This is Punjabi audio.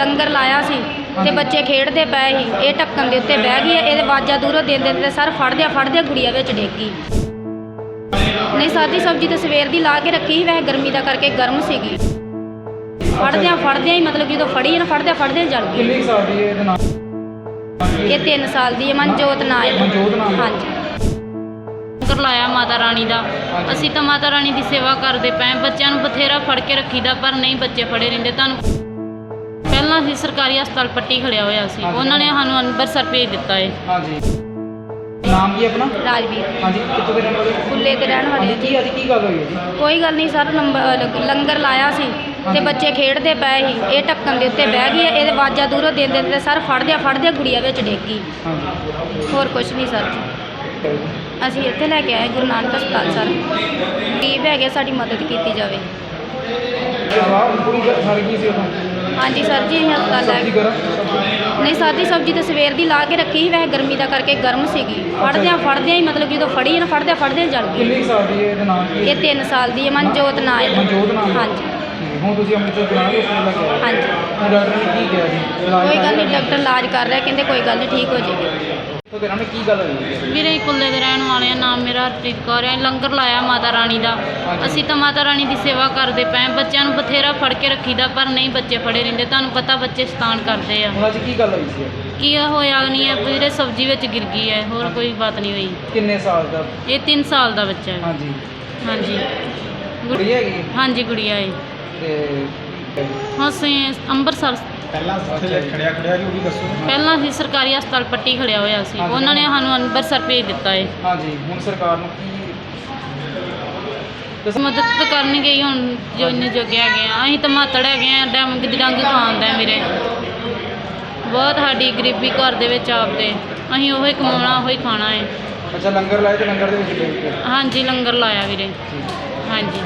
ਲੰਗਰ ਲਾਇਆ ਸੀ ਤੇ ਬੱਚੇ ਖੇਡਦੇ ਪਏ ਸੀ। ਇਹ ਢੱਕਣ ਦੇ ਉੱਤੇ ਬਹਿ ਗਈ ਇਹਦੇ ਆਵਾਜ਼ਾਂ ਦੂਰੋਂ ਦੇ ਦਿੰਦੇ ਤੇ ਸਰ ਫੜਦਿਆਂ ਫੜਦਿਆਂ ਗੁੜੀਆ ਵਿੱਚ ਡਿੱਗ ਗਈ। ਨਹੀਂ ਸਾਦੀ ਸਬਜ਼ੀ ਤਾਂ ਸਵੇਰ ਦੀ ਲਾ ਕੇ ਰੱਖੀ ਸੀ। ਵੈਸੇ ਗਰਮੀ ਦਾ ਕਰਕੇ ਗਰਮ ਸੀਗੀ। ਫੜਦਿਆਂ ਫੜਦਿਆਂ ਹੀ ਮਤਲਬ ਜਦੋਂ ਫੜੀ ਨਾ ਫੜਦਿਆਂ ਫੜਦਿਆਂ ਜਲ ਗਈ। ਕਿੰਨੇ ਸਾਲ ਦੀ ਹੈ ਇਹਦਾ ਨਾਮ ਇਹ 3 ਸਾਲ ਦੀ ਹੈ। ਮਨਜੋਤ ਨਾਂ ਇਹਦਾ। ਮਨਜੋਤ ਨਾਂ? ਹਾਂਜੀ। ਲੰਗਰ ਲਾਇਆ ਮਾਤਾ ਰਾਣੀ ਦਾ। ਅਸੀਂ ਤਾਂ ਮਾਤਾ ਰਾਣੀ ਦੀ ਸੇਵਾ ਕਰਦੇ ਪਏ ਹਾਂ। ਬੱਚਿਆਂ ਨੂੰ ਬਥੇਰਾ ਫੜ ਕੇ ਰੱਖੀਦਾ ਪਰ ਨਹੀਂ ਬੱਚੇ ਫੜੇ ਰਹਿੰਦੇ। ਤੁਹਾਨੂੰ ਪਹਿਲਾਂ ਅਸੀਂ ਸਰਕਾਰੀ ਹਸਪਤਾਲ ਪੱਟੀ ਖੜਿਆ ਹੋਇਆ ਸੀ। ਹਾਂਜੀ। ਉਹਨਾਂ ਨੇ ਸਾਨੂੰ ਅੰਮ੍ਰਿਤਸਰ ਭੇਜ ਦਿੱਤਾ ਏ। ਹਾਂਜੀ। ਨਾਮ ਕੀ ਹੈ ਆਪਣਾ? ਰਾਜਵੀਰ। ਹਾਂਜੀ ਕਿੱਥੋਂ ਦੇ ਰਹਿਣ ਵਾਲੇ ਕੁੱਲੇ ਤੇ ਰਹਿਣ ਵਾਲੇ ਹਾਂਜੀ ਕੀ ਅੱਜ ਕੀ ਗੱਲ ਹੋਈ ਹੈ ਜੀ? ਕੋਈ ਗੱਲ ਨਹੀਂ ਸਰ ਲੰਗ- ਲੰਗਰ ਲਾਇਆ ਸੀ ਤੇ ਬੱਚੇ ਖੇਡਦੇ ਪਏ ਸੀ। ਇਹ ਢੱਕਣ ਦੇ ਉੱਤੇ ਬਹਿ ਗਈ ਇਹਦੇ ਆਵਾਜ਼ਾਂ ਦੂਰੋਂ ਦੇ ਦਿੰਦੇ ਤੇ ਸਰ ਫੜਦਿਆਂ ਫੜਦਿਆਂ ਗੁੜੀਆ ਵਿੱਚ ਡਿੱਗ ਗਈ। ਹਾਂਜੀ। ਹੋਰ ਕੁਝ ਨਹੀਂ ਸਰ। ਅਸੀਂ ਇੱਥੇ ਲੈ ਕੇ ਆਏ ਗੁਰੂ ਨਾਨਕ ਹਸਪਤਾਲ ਸਰ। ਗਰੀਬ ਹੈਗੇ ਸਾਡੀ ਮਦਦ ਕੀਤੀ ਜਾਵੇ। ਆਹ ਪੂਰੀ ਗੱਲ ਸਾਰੀ ਕੀ ਸੀ ਉਹ ਹਾਂਜੀ ਸਰ ਜੀ ਅਸੀਂ ਹਸਪਤਾਲ ਲੈ ਨਹੀਂ ਸਾਦੀ ਸਬਜ਼ੀ ਤਾਂ ਸਵੇਰ ਦੀ ਲਾ ਕੇ ਰੱਖੀ ਸੀ ਵੈਸੇ ਗਰਮੀ ਦਾ ਕਰਕੇ ਗਰਮ ਸੀਗੀ। ਫੜਦਿਆਂ ਫੜਦਿਆਂ ਹੀ ਮਤਲਬ ਜਦੋਂ ਫੜੀ ਨਾ ਫੜਦਿਆਂ ਫੜਦਿਆਂ ਜਲ ਗਈ। ਕਿੰਨੇ ਕੁ ਸਾਲ ਦੀ ਹੈ ਇਹਦਾ ਨਾਮ ਕੀ ਹੈ ਇਹ 3 ਸਾਲ ਦੀ ਹੈ ਮਨਜੋਤ ਨਾਂ ਇਹਦਾ। ਮਨਜੋਤ ਨਾਮ ਹੈ? ਹਾਂਜੀ ਹੁਣ ਤੁਸੀਂ ਅੰਮ੍ਰਿਤਸਰ ਬਣਾ ਕੇ ਲੈ ਕੇ ਆਏ ਹਾਂਜੀ। ਡਾਕਟਰ ਨੇ ਕੀ ਕਿਹਾ ਜੀ? ਇਲਾਜ ਕੋਈ ਗੱਲ ਨਹੀਂ ਡਾਕਟਰ ਇਲਾਜ ਕਰ ਰਿਹਾ ਕਹਿੰਦੇ ਕੋਈ ਗੱਲ ਨਹੀਂ ਠੀਕ ਹੋ ਜਾਏਗੀ। ਤੋ ਤੇਰਾ ਨਾਲ ਕੀ ਗੱਲ ਹੋਈ? ਹੈ ਵੀਰੇ ਕੁੱਲੇ ਦੇ ਰਹਿਣ ਵਾਲੇ ਆ ਨਾਮ ਮੇਰਾ ਹਰਪ੍ਰੀਤ ਕੌਰ ਹੈ। ਲੰਗਰ ਲਾਇਆ ਮਾਤਾ ਰਾਣੀ ਦਾ। ਅਸੀਂ ਤਾਂ ਮਾਤਾ ਰਾਣੀ ਦੀ ਸੇਵਾ ਕਰਦੇ ਪਏ ਹਾਂ। ਬੱਚਿਆਂ ਨੂੰ ਬਥੇਰਾ ਫੜ ਕੇ ਰੱਖੀਦਾ ਪਰ ਨਹੀਂ ਬੱਚੇ ਫੜੇ ਰਹਿੰਦੇ। ਤੁਹਾਨੂੰ ਪਤਾ ਬੱਚੇ ਸ਼ੈਤਾਨ ਕਰਦੇ ਆ। ਹੁਣ ਅੱਜ ਕੀ ਗੱਲ ਹੋਈ ਸੀ? ਕੀ ਹੋਇਆ ਨਹੀਂ ਹੈ ਵੀਰੇ ਸਬਜ਼ੀ ਵਿੱਚ ਗਿਰ ਗਈ ਹੈ। ਹੋਰ ਕੋਈ ਬਾਤ ਨਹੀਂ ਹੋਈ। ਕਿੰਨੇ ਸਾਲ ਦਾ? ਇਹ 3 ਸਾਲ ਦਾ ਬੱਚਾ ਹੈ। ਹਾਂਜੀ। ਹਾਂਜੀ। ਕੁੜੀ ਹੈਗੀ? ਹਾਂਜੀ ਗੁੜੀਆ ਹੈ। ਤੇ ਅਸੀਂ ਅੰਮ੍ਰਿਤਸਰ ਪਹਿਲਾਂ ਖੜਿਆ ਖੜਿਆ ਕਿ ਉਹ ਵੀ ਦੱਸੋ। ਪਹਿਲਾਂ ਅਸੀਂ ਸਰਕਾਰੀ ਹਸਪਤਾਲ ਪੱਟੀ ਖੜਿਆ ਹੋਇਆ ਸੀ। ਹਾਂਜੀ। ਉਹਨਾਂ ਨੇ ਸਾਨੂੰ ਅੰਮ੍ਰਿਤਸਰ ਭੇਜ ਦਿੱਤਾ ਏ। ਹਾਂਜੀ ਹੁਣ ਸਰਕਾਰ ਨੂੰ ਕੀ ਦੱਸੋ ਮਦਦ ਤਾਂ ਕਰਨੀ ਗਈ ਹੁਣ ਜੋ ਇੰਨੇ ਜੋਗੇ ਹੈਗੇ ਆ। ਅਸੀਂ ਤਾਂ ਮਾਤੜ ਹੈਗੇ ਆ ਡੰਗ ਦੀ ਡੰਗ ਖਾਂਦਾ ਮੇਰੇ। ਬਹੁਤ ਸਾਡੀ ਗਰੀਬੀ ਘਰ ਦੇ ਵਿੱਚ ਆਪਦੇ। ਅਸੀਂ ਉਹੀ ਕਮਾਉਣਾ ਉਹੀ ਖਾਣਾ ਏ। ਅੱਛਾ ਲੰਗਰ ਲਾਏ ਤੇ ਲੰਗਰ ਦੇ ਵਿੱਚ ਦੇ ਹਾਂਜੀ ਲੰਗਰ ਲਾਇਆ ਵੀਰੇ। ਹਾਂਜੀ।